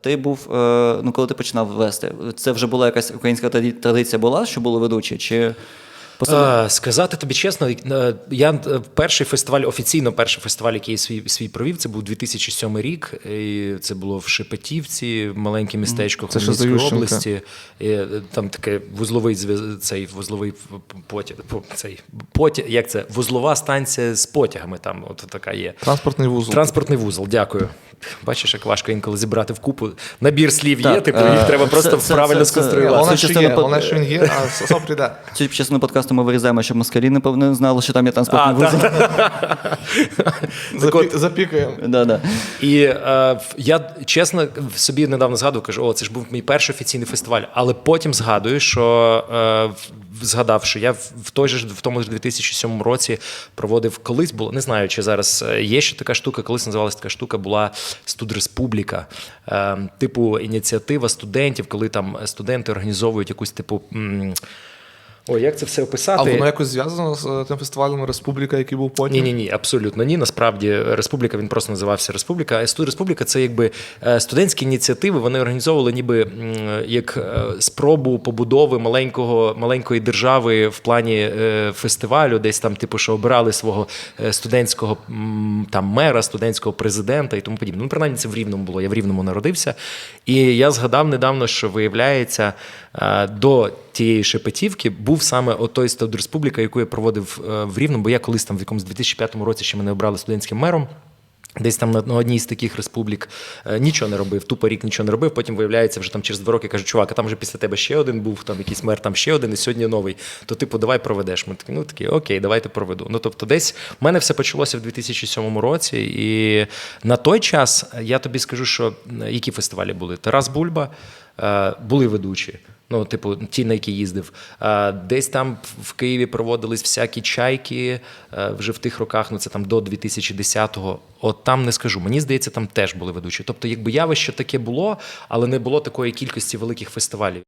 Ти був, е, ну коли ти починав вести, це вже була якась українська традиція була, що були ведучі? Чи посадили? Е, Сказати тобі чесно, е, я перший фестиваль, офіційно перший фестиваль, який я свій, свій провів, це був 2007 рік. І це було в Шепетівці, маленьке містечко Хмельницької області. І, там таке вузловий цей вузловий потяг, цей потяг, як це? Вузлова станція з потягами. Там от така є. Транспортний вузол. Транспортний вузол, дякую. Бачиш, як важко інколи зібрати в купу. Набір слів є, Так, типу, е, їх треба це- просто це- правильно це- це- сконструювати. Головне, є, под- що він є, а сам прийде. Цю частину подкасту ми вирізаємо, щоб москалі не не знали, що там є транспортний А, вузол. Запі- Запікаємо. Да, да. І е, я чесно собі недавно згадував, кажу, о, це ж був мій перший офіційний фестиваль. Але потім згадую, що е, згадав, що я в, в той же в тому ж 2007 році проводив колись було. Не знаю, чи зараз е, є ще така штука. Колись називалася така штука, була студреспубліка, е, типу ініціатива студентів, коли там студенти організовують якусь типу. Ой, як це все А описати? воно якось зв'язано з е, тим фестивалем Республіка, який був потім? Ні, ні, ні, абсолютно ні. Насправді Республіка він просто називався Республіка. А Республіка це якби е, студентські ініціативи. Вони організовували ніби як е, спробу побудови маленького маленької держави в плані фестивалю, десь там, типу, що обирали свого студентського там мера, студентського президента і тому подібне. Ну, принаймні, це в Рівному було. Я в Рівному народився. І я згадав недавно, що виявляється, до тієї Шепетівки був саме отой Студ Республіка, яку я проводив е, в Рівному, бо я колись там в якомусь 2005 році ще мене обрали студентським мером. Десь там на одній з таких республік е, нічого не робив, тупо рік нічого не робив. Потім виявляється, вже там через два роки кажуть, чувак, а там вже після тебе ще один був, там якийсь мер, там ще один, і сьогодні новий. То, типу, давай проведеш. Ми такі, ну такі, окей, давайте проведу. Ну тобто, десь в мене все почалося в 2007 році, і на той час я тобі скажу, що які фестивалі були? Тарас Бульба е, були ведучі. Ну, типу, ті, на які їздив. Десь там в Києві проводились всякі чайки е, вже в тих роках, ну це там до 2010-го. От там не скажу. Мені здається, там теж були ведучі. Тобто, якби явище таке було, але не було такої кількості великих фестивалів.